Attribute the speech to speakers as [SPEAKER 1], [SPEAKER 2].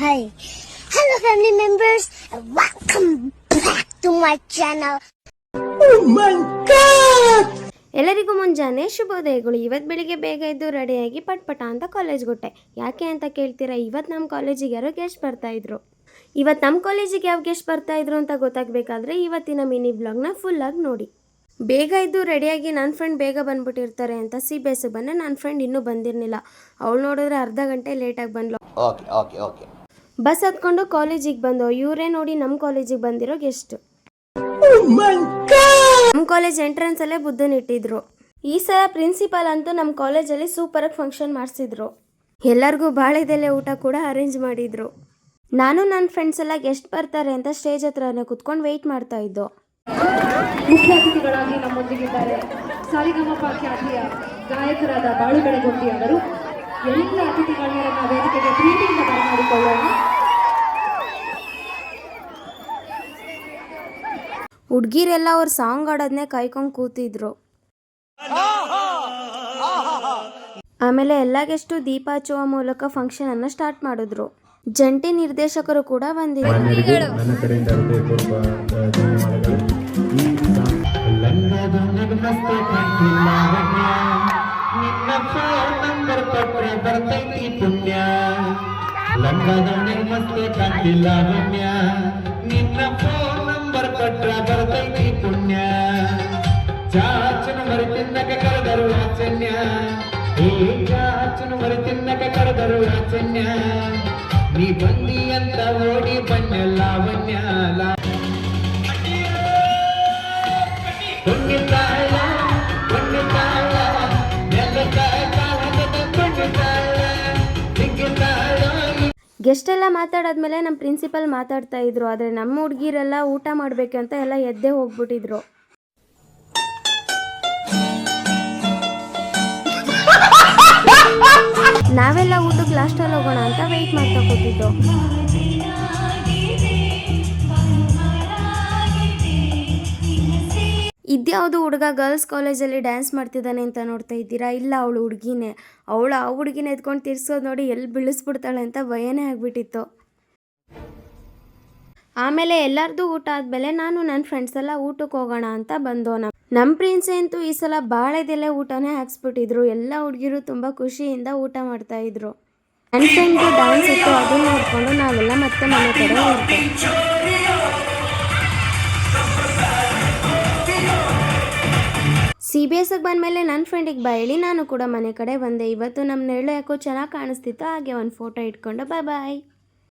[SPEAKER 1] Hi. Hello, family members, and welcome back to my channel.
[SPEAKER 2] ಎಲ್ಲರಿಗೂ ಮುಂಜಾನೆ ಶುಭೋದಯಗಳು. ಇವತ್ತು ಬೆಳಿಗ್ಗೆ ಬೇಗ ಇದ್ದು ರೆಡಿಯಾಗಿ ಪಟ್ಪಟ ಅಂತ ಕಾಲೇಜ್ ಹೊಟ್ಟೆ ಯಾಕೆ ಅಂತ ಕೇಳ್ತೀರಾ? ಇವತ್ತು ನಮ್ಮ ಕಾಲೇಜಿಗೆ ಯಾರೋ ಗೆಸ್ಟ್ ಬರ್ತಾ ಇದ್ರು. ಇವತ್ತು ನಮ್ಮ ಕಾಲೇಜಿಗೆ ಯಾವ ಗೆಸ್ಟ್ ಬರ್ತಾ ಇದ್ರು ಅಂತ ಗೊತ್ತಾಗಬೇಕಾದ್ರೆ ಇವತ್ತಿನ ಮಿನಿ ಬ್ಲಾಗ್ನ ಫುಲ್ಲಾಗಿ ನೋಡಿ. ಬೇಗ ಇದ್ದು ರೆಡಿಯಾಗಿ ನನ್ನ ಫ್ರೆಂಡ್ ಬೇಗ ಬಂದ್ಬಿಟ್ಟಿರ್ತಾರೆ ಅಂತ ಸಿ ಬೇಸಿಗೆ ಬಂದೆ ನನ್ನ ಫ್ರೆಂಡ್ ಇನ್ನೂ ಬಂದಿರಲಿಲ್ಲ. ಅವಳು ನೋಡಿದ್ರೆ ಅರ್ಧ ಗಂಟೆ ಲೇಟಾಗಿ ಬಂದ್ಲು.
[SPEAKER 3] ಓಕೆ ಓಕೆ ಓಕೆ
[SPEAKER 2] ಬಸ್ ಹತ್ಕೊಂಡು ಕಾಲೇಜಿಗೆ ಬಂದೋ ಇವರೇ ನೋಡಿ ನಮ್ಮ ಕಾಲೇಜಿಗೆ ಬಂದಿರೋ ಗೆಸ್ಟ್ ನಮ್ಮ ಕಾಲೇಜ್ ಎಂಟ್ರೆನ್ಸ್ ಅಲ್ಲೇ ಬುದ್ಧನ್ ಇಟ್ಟಿದ್ರು. ಈ ಸಲ ಪ್ರಿನ್ಸಿಪಾಲ್ ಅಂತೂ ನಮ್ಮ ಕಾಲೇಜಲ್ಲಿ ಸೂಪರ್ ಆಗಿ ಫಂಕ್ಷನ್ ಮಾಡಿಸಿದ್ರು. ಎಲ್ಲರಿಗೂ ಬಾಳೆದೆಲೆ ಊಟ ಕೂಡ ಅರೇಂಜ್ ಮಾಡಿದ್ರು. ನಾನು ನನ್ನ ಫ್ರೆಂಡ್ಸ್ ಎಲ್ಲ ಗೆಸ್ಟ್ ಬರ್ತಾರೆ ಅಂತ ಸ್ಟೇಜ್ ಹತ್ರನೇ ಕುತ್ಕೊಂಡು ವೆಯ್ಟ್ ಮಾಡ್ತಾ ಇದ್ದೋ.
[SPEAKER 4] ಮುಖ್ಯ ಅತಿಥಿಗಳಾಗಿ ನಮ್ಮೊಂದಿಗಿದ್ದಾರೆ. ಸಾರಿಗಮಪ ಖ್ಯಾತಿಯ ಗಾಯಕರಾದ ಬಾಳು ಬೆಳಗುಂದಿ ಅವರು. ಎಲ್ಲ ಅತಿಥಿಗಳನ್ನ ವೇದಿಕೆಗೆ ಪ್ರೀತಿಯಿಂದ ಬರಮಾಡಿಕೊಳ್ಳೋಣ.
[SPEAKER 2] ಹುಡ್ಗಿರೆಲ್ಲ ಅವ್ರ ಸಾಂಗ್ ಆಡೋದನ್ನೇ ಕಾಯ್ಕೊಂಡು ಕೂತಿದ್ರು. ಆಮೇಲೆ ಎಲ್ಲ ಗೆಸ್ಟು ದೀಪ ಹಚ್ಚುವ ಮೂಲಕ ಫಂಕ್ಷನ್ ಅನ್ನ ಸ್ಟಾರ್ಟ್ ಮಾಡಿದ್ರು. ಜಂಟಿ ನಿರ್ದೇಶಕರು ಕೂಡ ಬಂದಿದ್ರು.
[SPEAKER 5] ನನ್ನ ಕೊಟ್ರೆ ಬರ್ತೈತಿ ಪುಣ್ಯ. ಚಾಚನ ಮರಿ ತಿನ್ನಕ ಕರೆದರು ಆಚನ್ಯ. ಈ ಚಾಚನ ಮರಿ ತಿನ್ನಕ ಕರೆದರು ಆಚನ್ಯ. ನೀ ಬಂದಿ ಅಂತ ಓಡಿ ಬಣ್ಣ ಲಾವಣ್ಯ.
[SPEAKER 2] ಗೆಸ್ಟ್ ಎಲ್ಲ ಮಾತಾಡಾದ್ಮೇಲೆ ನಮ್ಮ ಪ್ರಿನ್ಸಿಪಲ್ ಮಾತಾಡ್ತಾ ಇದ್ರು, ಆದರೆ ನಮ್ಮ ಹುಡುಗಿರೆಲ್ಲ ಊಟ ಮಾಡಬೇಕಂತ ಎಲ್ಲ ಎದ್ದೇ ಹೋಗ್ಬಿಟ್ಟಿದ್ರು. ನಾವೆಲ್ಲ ಊಟಕ್ಕೆ ಲಾಸ್ಟಲ್ಲಿ ಹೋಗೋಣ ಅಂತ ವೆಯ್ಟ್ ಮಾಡ್ತಾ ಕೂತಿದ್ದು. ಇದ್ಯಾವುದು ಹುಡುಗ ಗರ್ಲ್ಸ್ ಕಾಲೇಜಲ್ಲಿ ಡ್ಯಾನ್ಸ್ ಮಾಡ್ತಿದ್ದಾನೆ ಅಂತ ನೋಡ್ತಾ ಇದ್ದೀರಾ? ಇಲ್ಲ, ಅವಳು ಹುಡುಗಿನೇ. ಅವಳು ಆ ಹುಡುಗಿನ ಎತ್ಕೊಂಡು ತಿರ್ಸೋದು ನೋಡಿ ಎಲ್ಲಿ ಬೀಳಿಸ್ಬಿಡ್ತಾಳೆ ಅಂತ ಭಯನೇ ಆಗಿಬಿಟ್ಟಿತ್ತು. ಆಮೇಲೆ ಎಲ್ಲರದು ಊಟ ಆದಮೇಲೆ ನಾನು ನನ್ನ ಫ್ರೆಂಡ್ಸ್ ಎಲ್ಲ ಊಟಕ್ಕೆ ಹೋಗೋಣ ಅಂತ ಬಂದೋ ನಮ್ಮ ನಮ್ಮ ಪ್ರಿನ್ಸ್ ಅಂತೂ ಈ ಸಲ ಬಾಳೆದೆಲೆ ಊಟನೇ ಹಾಕ್ಸ್ಬಿಟ್ಟಿದ್ರು. ಎಲ್ಲ ಹುಡುಗಿರು ತುಂಬ ಖುಷಿಯಿಂದ ಊಟ ಮಾಡ್ತಾ ಇದ್ರು. ನನ್ನ ಫ್ರೆಂಡ್ದು ಡ್ಯಾನ್ಸ್ ಇತ್ತು ಅದನ್ನ ನೋಡ್ಕೊಂಡು ನಾವೆಲ್ಲ ಮತ್ತೆ ಮನೆ ಕಡೆ ಹೊರಟೆ ಸಿ ಬಿ ಎಸ್ಗೆ ಬಂದಮೇಲೆ ನನ್ನ ಫ್ರೆಂಡಿಗೆ ಬಾ ಹೇಳಿ ನಾನು ಕೂಡ ಮನೆ ಕಡೆ ಬಂದೆ. ಇವತ್ತು ನಮ್ಮ ನೆರಳು ಯಾಕೋ ಚೆನ್ನಾಗಿ ಕಾಣಿಸ್ತಿತ್ತು. ಹಾಗೆ ಒಂದು ಫೋಟೋ ಇಟ್ಕೊಂಡು ಬಾಯ್ ಬಾಯ್